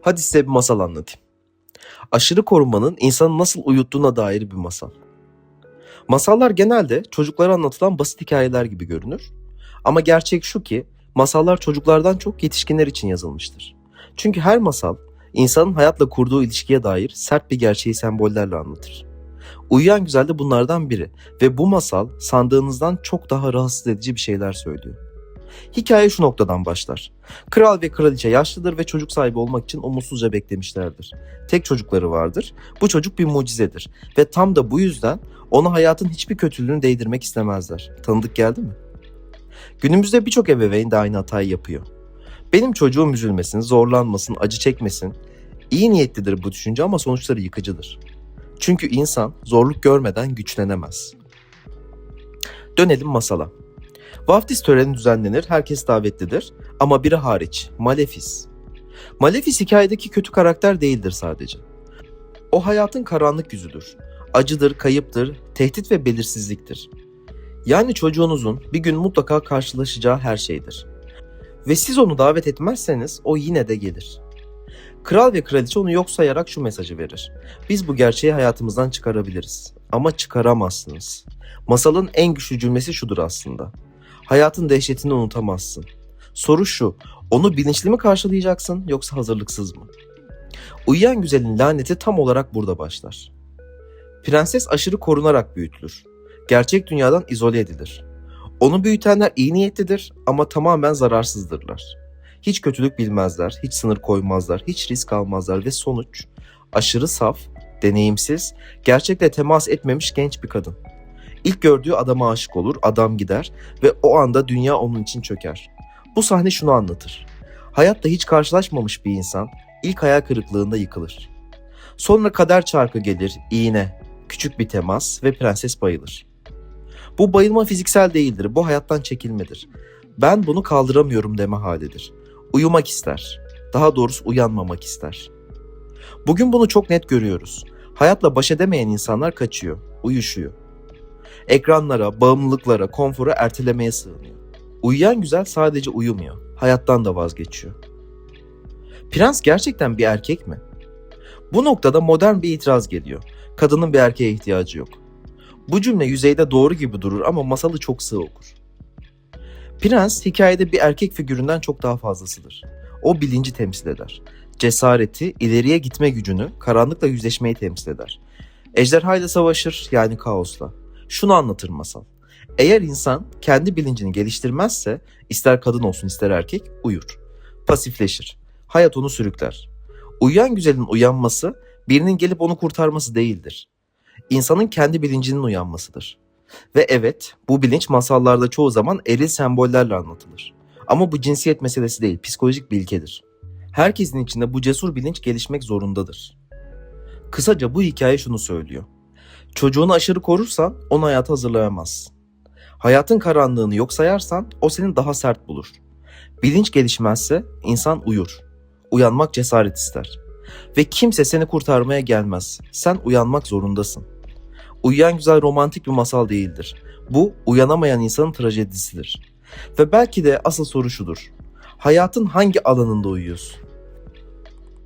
Hadi size bir masal anlatayım. Aşırı korunmanın insanı nasıl uyuttuğuna dair bir masal. Masallar genelde çocuklara anlatılan basit hikayeler gibi görünür. Ama gerçek şu ki masallar çocuklardan çok yetişkinler için yazılmıştır. Çünkü her masal insanın hayatla kurduğu ilişkiye dair sert bir gerçeği sembollerle anlatır. Uyuyan Güzel de bunlardan biri ve bu masal sandığınızdan çok daha rahatsız edici bir şeyler söylüyor. Hikaye şu noktadan başlar. Kral ve kraliçe yaşlıdır ve çocuk sahibi olmak için umutsuzca beklemişlerdir. Tek çocukları vardır. Bu çocuk bir mucizedir ve tam da bu yüzden ona hayatın hiçbir kötülüğünü değdirmek istemezler. Tanıdık geldi mi? Günümüzde birçok ebeveyn de aynı hatayı yapıyor. Benim çocuğum üzülmesin, zorlanmasın, acı çekmesin. İyi niyetlidir bu düşünce ama sonuçları yıkıcıdır. Çünkü insan zorluk görmeden güçlenemez. Dönelim masala. Vaftiz töreni düzenlenir, herkes davetlidir ama biri hariç, Malefis. Malefis hikayedeki kötü karakter değildir sadece. O hayatın karanlık yüzüdür. Acıdır, kayıptır, tehdit ve belirsizliktir. Yani çocuğunuzun bir gün mutlaka karşılaşacağı her şeydir. Ve siz onu davet etmezseniz o yine de gelir. Kral ve kraliçe onu yok sayarak şu mesajı verir. Biz bu gerçeği hayatımızdan çıkarabiliriz. Ama çıkaramazsınız. Masalın en güçlü cümlesi şudur aslında. Hayatın dehşetini unutamazsın. Soru şu, onu bilinçli mi karşılayacaksın yoksa hazırlıksız mı? Uyuyan güzelin laneti tam olarak burada başlar. Prenses aşırı korunarak büyütülür. Gerçek dünyadan izole edilir. Onu büyütenler iyi niyetlidir ama tamamen zararsızdırlar. Hiç kötülük bilmezler, hiç sınır koymazlar, hiç risk almazlar ve sonuç aşırı saf, deneyimsiz, gerçekle temas etmemiş genç bir kadın. İlk gördüğü adama aşık olur, adam gider ve o anda dünya onun için çöker. Bu sahne şunu anlatır. Hayatta hiç karşılaşmamış bir insan ilk hayal kırıklığında yıkılır. Sonra kader çarkı gelir, iğne, küçük bir temas ve prenses bayılır. Bu bayılma fiziksel değildir, bu hayattan çekilmedir. Ben bunu kaldıramıyorum deme halidir. Uyumak ister. Daha doğrusu uyanmamak ister. Bugün bunu çok net görüyoruz. Hayatla baş edemeyen insanlar kaçıyor, uyuşuyor. Ekranlara, bağımlılıklara, konfora ertelemeye sığınıyor. Uyuyan güzel sadece uyumuyor, hayattan da vazgeçiyor. Prens gerçekten bir erkek mi? Bu noktada modern bir itiraz geliyor. Kadının bir erkeğe ihtiyacı yok. Bu cümle yüzeyde doğru gibi durur ama masalı çok sığ okur. Prens hikayede bir erkek figüründen çok daha fazlasıdır. O bilinci temsil eder. Cesareti, ileriye gitme gücünü, karanlıkla yüzleşmeyi temsil eder. Ejderhayla savaşır yani kaosla. Şunu anlatır masal. Eğer insan kendi bilincini geliştirmezse ister kadın olsun ister erkek uyur. Pasifleşir. Hayat onu sürükler. Uyuyan güzelin uyanması birinin gelip onu kurtarması değildir. İnsanın kendi bilincinin uyanmasıdır. Ve evet bu bilinç masallarda çoğu zaman eril sembollerle anlatılır. Ama bu cinsiyet meselesi değil, psikolojik bir ilkedir. Herkesin içinde bu cesur bilinç gelişmek zorundadır. Kısaca bu hikaye şunu söylüyor. Çocuğunu aşırı korursan onu hayata hazırlayamazsın. Hayatın karanlığını yok sayarsan o seni daha sert bulur. Bilinç gelişmezse insan uyur. Uyanmak cesaret ister. Ve kimse seni kurtarmaya gelmez. Sen uyanmak zorundasın. Uyuyan güzel romantik bir masal değildir. Bu uyanamayan insanın trajedisidir. Ve belki de asıl soru şudur. Hayatın hangi alanında uyuyorsun?